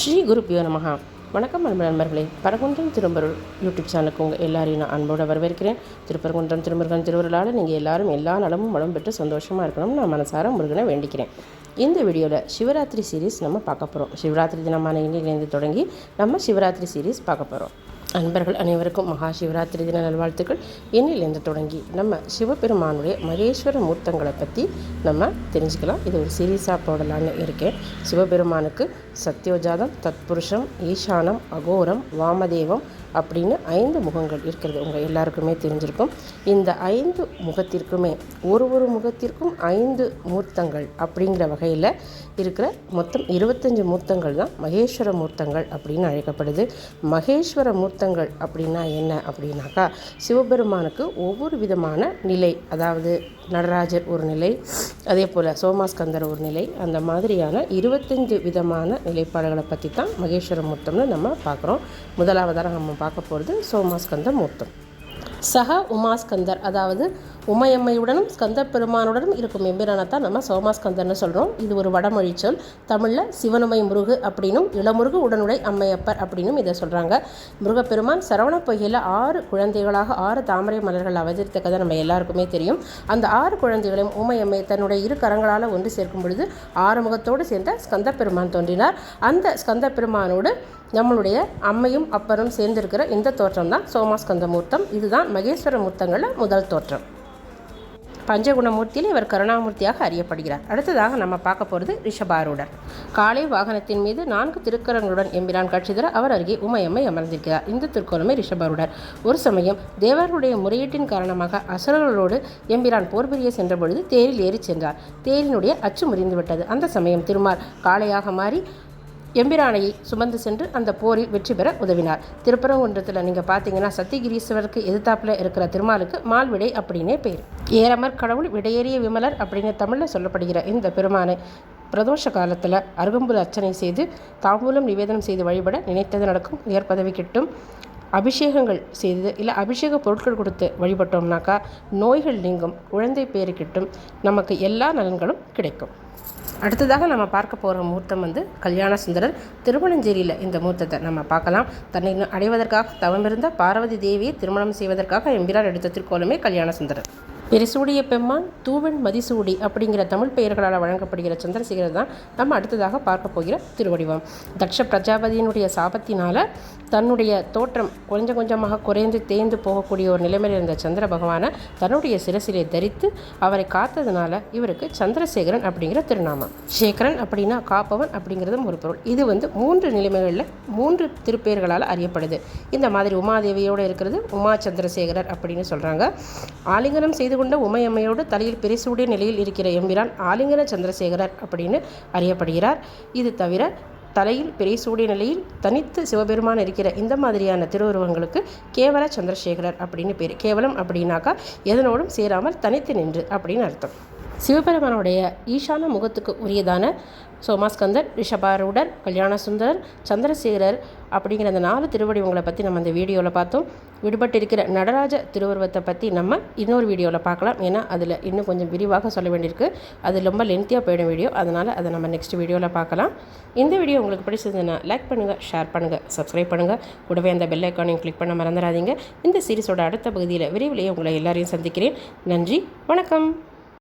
ஸ்ரீ குருப்பியோ நமகா வணக்கம் அன்பு நண்பர்களே. பரகுன்றம் திரும்பருள் யூடியூப் சேனலுக்கு உங்கள் எல்லாரையும் நான் அன்போடு வரவேற்கிறேன். திருப்பரங்குன்றம் திருமுருகன் திருவருளால் நீங்கள் எல்லாரும் எல்லா நலமும் வளம் பெற்று சந்தோஷமாக இருக்கணும்னு நான் மனசார முருகனை வேண்டிக்கிறேன். இந்த வீடியோவில் சிவராத்திரி சீரீஸ் நம்ம பார்க்க போகிறோம் சிவராத்திரி தினமான இன்னிலேருந்து தொடங்கி நம்ம சிவராத்திரி சீரீஸ் பார்க்க போகிறோம் அன்பர்கள் அனைவருக்கும் மகா சிவராத்திரி தின நல்வாழ்த்துக்கள். இன்னிலேருந்து தொடங்கி நம்ம சிவபெருமானுடைய மகேஸ்வர மூர்த்தங்களை பற்றி நம்ம தெரிஞ்சுக்கலாம். இது ஒரு சீரியஸாக போடலான்னு இருக்கேன். சிவபெருமானுக்கு சத்யோஜாதம் தத்புருஷம் ஈசானம் அகோரம் வாமதேவம் அப்படின்னு ஐந்து முகங்கள் இருக்கிறது. உங்கள் எல்லாருக்குமே தெரிஞ்சிருக்கும். இந்த ஐந்து முகத்திற்குமே ஒரு ஒரு முகத்திற்கும் ஐந்து மூர்த்தங்கள் அப்படிங்கிற வகையில் இருக்கிற மொத்தம் இருபத்தஞ்சு மூர்த்தங்கள் தான் மகேஸ்வர மூர்த்தங்கள் அப்படின்னு அழைக்கப்படுது. மகேஸ்வர மூர்த்த மூர்த்தங்கள் அப்படின்னா என்ன அப்படின்னாக்கா சிவபெருமானுக்கு ஒவ்வொரு விதமான நிலை அதாவது நடராஜர் ஒரு நிலை அதே போல் சோமாஸ்கந்தர் ஒரு நிலை அந்த மாதிரியான இருபத்தஞ்சு விதமான நிலைப்பாடுகளை பற்றி தான் மகேஸ்வர மூர்த்தம்னு நம்ம பார்க்குறோம். முதலாவதாக நம்ம பார்க்க போகிறது சோமாஸ்கந்த மூர்த்தம் சக உமாஸ்கந்தர் அதாவது உமையம்மையுடனும் ஸ்கந்த பெருமானுடனும் இருக்கும் எம்பிரானத்தான் நம்ம சோமாஸ்கந்தர்னு சொல்கிறோம் இது ஒரு வடமொழி சொல். தமிழில் சிவனுமை முருகு அப்படின்னும் இளமுருகு உடனுடை அம்மையப்பர் அப்படின்னும் இதை சொல்கிறாங்க முருகப்பெருமான் சரவண பொய்கையில் ஆறு குழந்தைகளாக ஆறு தாமரை மலர்கள் அவதரித்த கதை நம்ம எல்லாருக்குமே தெரியும். அந்த ஆறு குழந்தைகளையும் உமையம்மை தன்னுடைய இரு கரங்களால் ஒன்று சேர்க்கும் பொழுது ஆறுமுகத்தோடு சேர்ந்த ஸ்கந்த பெருமான் தோன்றினார். அந்த ஸ்கந்த பெருமானோடு நம்மளுடைய அம்மையும் அப்பரும் சேர்ந்திருக்கிற இந்த தோற்றம் தான் சோமாஸ்கந்தமூர்த்தம் இதுதான் மகேஸ்வர மூர்த்தங்களில் முதல் தோற்றம். பஞ்சகுணமூர்த்தியில் இவர் கருணாமூர்த்தியாக அறியப்படுகிறார். அடுத்ததாக நம்ம பார்க்க போகிறது ரிஷபாரூடர். காலை வாகனத்தின் மீது நான்கு திருக்கரங்களுடன் எம்பிரான் காட்சிதர அவர் அருகே உமையம்மை அமர்ந்திருக்கிறார். இந்த திருக்கோலமை ரிஷபாரூடர். ஒரு சமயம் தேவர்களுடைய முறையீட்டின் காரணமாக அசுரர்களோடு எம்பிரான் போர் புரிய சென்றபொழுது தேரில் ஏறி சென்றார். தேரினுடைய அச்சு முறிந்துவிட்டது. அந்த சமயம் திருமால் காளையாக மாறி எம்பிரானையை சுமந்து சென்று அந்த போரில் வெற்றி பெற உதவினார். திருப்பரங்குன்றத்தில் நீங்கள் பார்த்தீங்கன்னா சத்தியகிரீஸ்வரருக்கு எதிர்த்தாப்பில் இருக்கிற திருமாலுக்கு மால்விடை அப்படின்னே பேர். ஏரமர் கடவுள் விடையேறிய விமலர் அப்படின்னு தமிழில் சொல்லப்படுகிற இந்த பெருமானை பிரதோஷ காலத்தில் அருகம்புல் அர்ச்சனை செய்து தாம்பூலம் நிவேதனம் செய்து வழிபட நினைத்தது நடக்கும். உயர் பதவி கிட்டும் அபிஷேகங்கள் செய்து இல்லை அபிஷேக பொருட்கள் கொடுத்து வழிபட்டோம்னாக்கா நோய்கள் நீங்கும். குழந்தை பேரு கிட்டும். நமக்கு எல்லா நலன்களும் கிடைக்கும். அடுத்ததாக நம்ம பார்க்க போகிற மூர்த்தம் வந்து கல்யாண சுந்தரர் திருமணஞ்சேரியில் இந்த மூர்த்தத்தை நம்ம பார்க்கலாம். தன்னை அடைவதற்காக தவமிருந்த பார்வதி தேவியை திருமணம் செய்வதற்காக எம்பிரார் எடுத்த திருக்கோலமே கல்யாண சுந்தரர். பெருசூடிய பெம்மான் தூவன் மதிசூடி அப்படிங்கிற தமிழ் பெயர்களால் வழங்கப்படுகிற சந்திரசேகர் தான் நம்ம அடுத்ததாக பார்க்க போகிற திருவடிவம். தக்ஷ பிரஜாபதியினுடைய சாபத்தினால் தன்னுடைய தோற்றம் கொஞ்சம் கொஞ்சமாக குறைந்து தேய்ந்து போகக்கூடிய ஒரு நிலைமையில் இருந்த சந்திர பகவானை தன்னுடைய சிரசிலே தரித்து அவரை காத்ததுனால இவருக்கு சந்திரசேகரன் அப்படிங்கிற திருநாமம். சேகரன் அப்படின்னா காப்பவன் அப்படிங்கிறதும் ஒரு பொருள். இது வந்து மூன்று நிலைமைகளில் மூன்று திருப்பெயர்களால் அறியப்படுது. இந்த மாதிரி உமாதேவியோடு இருக்கிறது உமா சந்திரசேகரர் அப்படின்னு சொல்கிறாங்க ஆலிங்கனம் செய்து கொண்ட உமையம்மையோடு தலையில் பெரிசூடிய நிலையில் இருக்கிற எம்பிரான் ஆலிங்கன சந்திரசேகரர் அப்படின்னு அறியப்படுகிறார். இது தவிர தலையில் பெரிசூடிய நிலையில் தனித்து சிவபெருமான் இருக்கிற இந்த மாதிரியான திருவுருவங்களுக்கு கேவல சந்திரசேகரர் அப்படின்னு பேர். கேவலம் அப்படின்னாக்கா எதனோடும் சேராமல் தனித்து நின்று அப்படின்னு அர்த்தம். சிவபெருமானுடைய ஈசான முகத்துக்கு உரியதான சோமாஸ்கந்தர் ரிஷபாரூடர் கல்யாணசுந்தரர் சந்திரசேகரர் அப்படிங்கிற அந்த நாலு திருவடிவங்களை பற்றி நம்ம இந்த வீடியோவில் பார்த்தோம். விடுபட்டிருக்கிற நடராஜ திருவுருவத்தை பற்றி நம்ம இன்னொரு வீடியோவில் பார்க்கலாம். ஏன்னா அதில் இன்னும் கொஞ்சம் விரிவாக சொல்ல வேண்டியிருக்கு. அது ரொம்ப லென்த்தியாக போயிடும் வீடியோ. அதனால் அதை நம்ம நெக்ஸ்ட் வீடியோவில் பார்க்கலாம். இந்த வீடியோ உங்களுக்கு பிடிச்சதுன்னா லைக் பண்ணுங்கள் ஷேர் பண்ணுங்கள் சப்ஸ்கிரைப் பண்ணுங்கள் கூடவே அந்த பெல் ஐக்கானையும் கிளிக் பண்ண மறந்துடாதீங்க. இந்த சீரிஸோட அடுத்த பகுதியில் விரைவிலேயே உங்களை எல்லாரையும் சந்திக்கிறேன். நன்றி வணக்கம்.